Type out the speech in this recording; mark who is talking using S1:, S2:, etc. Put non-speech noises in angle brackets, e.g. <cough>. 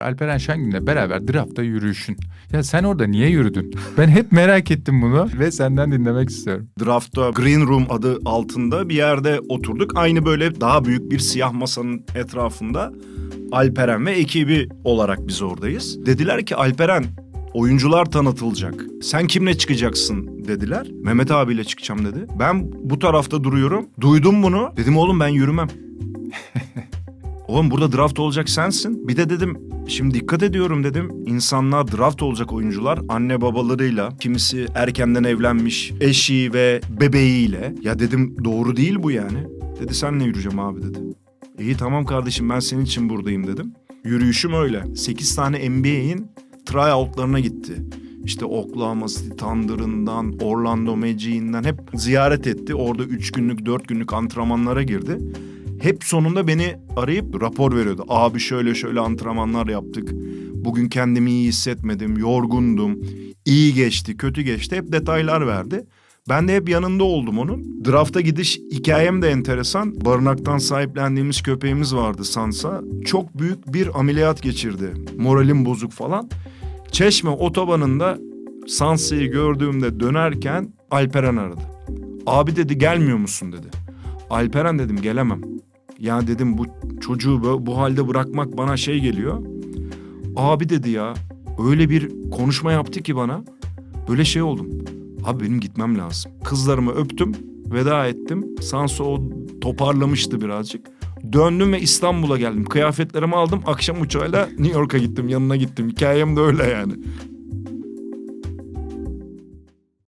S1: Alperen Şengün'le beraber draftta yürüyüşün. Ya sen orada niye yürüdün? <laughs> Ben hep merak ettim bunu ve senden dinlemek istiyorum.
S2: Draftta Green Room adı altında bir yerde oturduk. Aynı böyle daha büyük bir siyah masanın etrafında Alperen ve ekibi olarak biz oradayız. Dediler ki Alperen oyuncular tanıtılacak. Sen kimle çıkacaksın dediler. Mehmet abiyle çıkacağım dedi. Ben bu tarafta duruyorum. Duydum bunu. Dedim oğlum ben yürümem. <laughs> Oğlum burada draft olacak sensin. Bir de dedim şimdi dikkat ediyorum dedim. İnsanlar draft olacak oyuncular anne babalarıyla, kimisi erkenden evlenmiş eşi ve bebeğiyle. Ya dedim doğru değil bu yani. Dedi senle yürüyeceğim abi dedi. İyi tamam kardeşim ben senin için buradayım dedim. Yürüyüşüm öyle. 8 tane NBA'in tryoutlarına gitti. İşte Oklahoma City Thunder'ından, Orlando Magic'inden hep ziyaret etti. Orada 3 günlük, 4 günlük antrenmanlara girdi hep sonunda beni arayıp rapor veriyordu. Abi şöyle şöyle antrenmanlar yaptık. Bugün kendimi iyi hissetmedim, yorgundum. İyi geçti, kötü geçti. Hep detaylar verdi. Ben de hep yanında oldum onun. Draft'a gidiş hikayem de enteresan. Barınaktan sahiplendiğimiz köpeğimiz vardı Sansa. Çok büyük bir ameliyat geçirdi. Moralim bozuk falan. Çeşme otobanında Sansa'yı gördüğümde dönerken Alperen aradı. Abi dedi gelmiyor musun dedi. Alperen dedim gelemem. Ya dedim bu çocuğu bu, bu halde bırakmak bana şey geliyor. Abi dedi ya öyle bir konuşma yaptı ki bana. Böyle şey oldum. Abi benim gitmem lazım. Kızlarımı öptüm, veda ettim. Sanso o toparlamıştı birazcık. Döndüm ve İstanbul'a geldim. Kıyafetlerimi aldım. Akşam uçağıyla New York'a gittim. Yanına gittim. Hikayem de öyle yani.